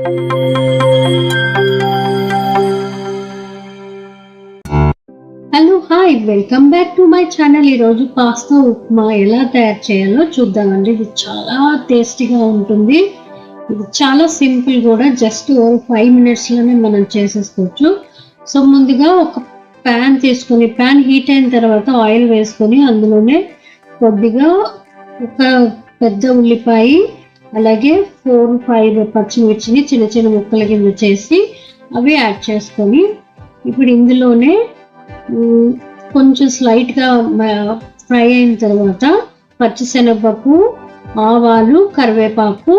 Hello hi welcome back to my channel ఈరోజు pasta upma ఎలా తయారు చేయాలో చూద్దామండి. ఇది చాలా టేస్టీగా ఉంటుంది. ఇది చాలా సింపుల్ కూడా జస్ట్ ఫైవ్ మినిట్స్లోనే మనం చేసేసుకోవచ్చు. సో ముందుగా ఒక ప్యాన్ తీసుకొని ప్యాన్ హీట్ అయిన తర్వాత ఆయిల్ వేసుకొని అందులోనే కొద్దిగా ఒక పెద్ద ఉల్లిపాయ అలాగే ఫోర్ ఫైవ్ పచ్చిమిర్చిని చిన్న చిన్న ముక్కల కింద చేసి అవి యాడ్ చేసుకొని ఇప్పుడు ఇందులోనే కొంచెం స్లైట్గా ఫ్రై అయిన తర్వాత పచ్చిశనగపప్పు ఆవాలు కరివేపాకు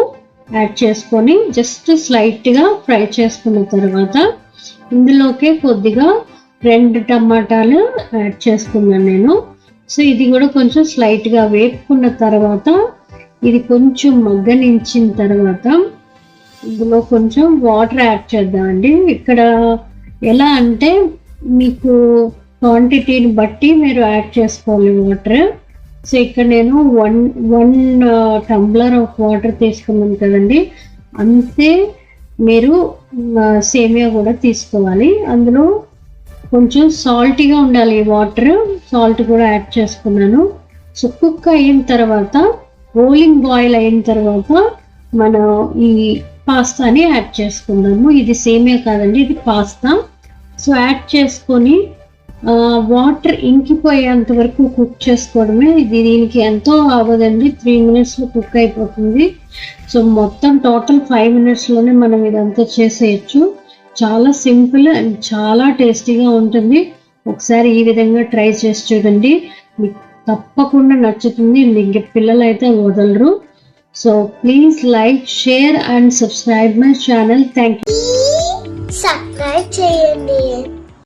యాడ్ చేసుకొని జస్ట్ స్లైట్గా ఫ్రై చేసుకున్న తర్వాత ఇందులోకే కొద్దిగా రెండు టమాటాలు యాడ్ చేసుకున్నాను నేను. సో ఇది కూడా కొంచెం స్లైట్గా వేపుకున్న తర్వాత ఇది కొంచెం మగ్గనించిన తర్వాత ఇందులో కొంచెం వాటర్ యాడ్ చేద్దామండి ఇక్కడ ఎలా అంటే మీకు క్వాంటిటీని బట్టి మీరు యాడ్ చేసుకోవాలి వాటర్ సో ఇక్కడ నేను one one tumbler of water తీసుకున్నాను కదండి. అంతే మీరు uh, సేమియా కూడా తీసుకోవాలి. అందులో కొంచెం సాల్టీగా ఉండాలి వాటర్ సాల్ట్ కూడా యాడ్ చేసుకున్నాను. సో కుక్ అయిన తర్వాత రోలింగ్ బాయిల్ అయిన తర్వాత మనం ఈ పాస్తాని యాడ్ చేసుకుందాము. ఇది సేమే కాదండి ఇది పాస్తా. సో యాడ్ చేసుకొని వాటర్ ఇంకిపోయేంత వరకు కుక్ చేసుకోవడమే. ఇది దీనికి ఎంతో అవ్వదండి త్రీ మినిట్స్లో కుక్ అయిపోతుంది. సో మొత్తం టోటల్ ఫైవ్ మినిట్స్లోనే మనం ఇదంతా చేసేయచ్చు. చాలా సింపుల్ అండ్ చాలా టేస్టీగా ఉంటుంది. ఒకసారి ఈ విధంగా ట్రై చేసి చూడండి. మీకు తప్పకుండా నచ్చుతుంది. ఇంక పిల్లలు అయితే వదలరు. So please like share and subscribe my channel thank you subscribe చేయండి.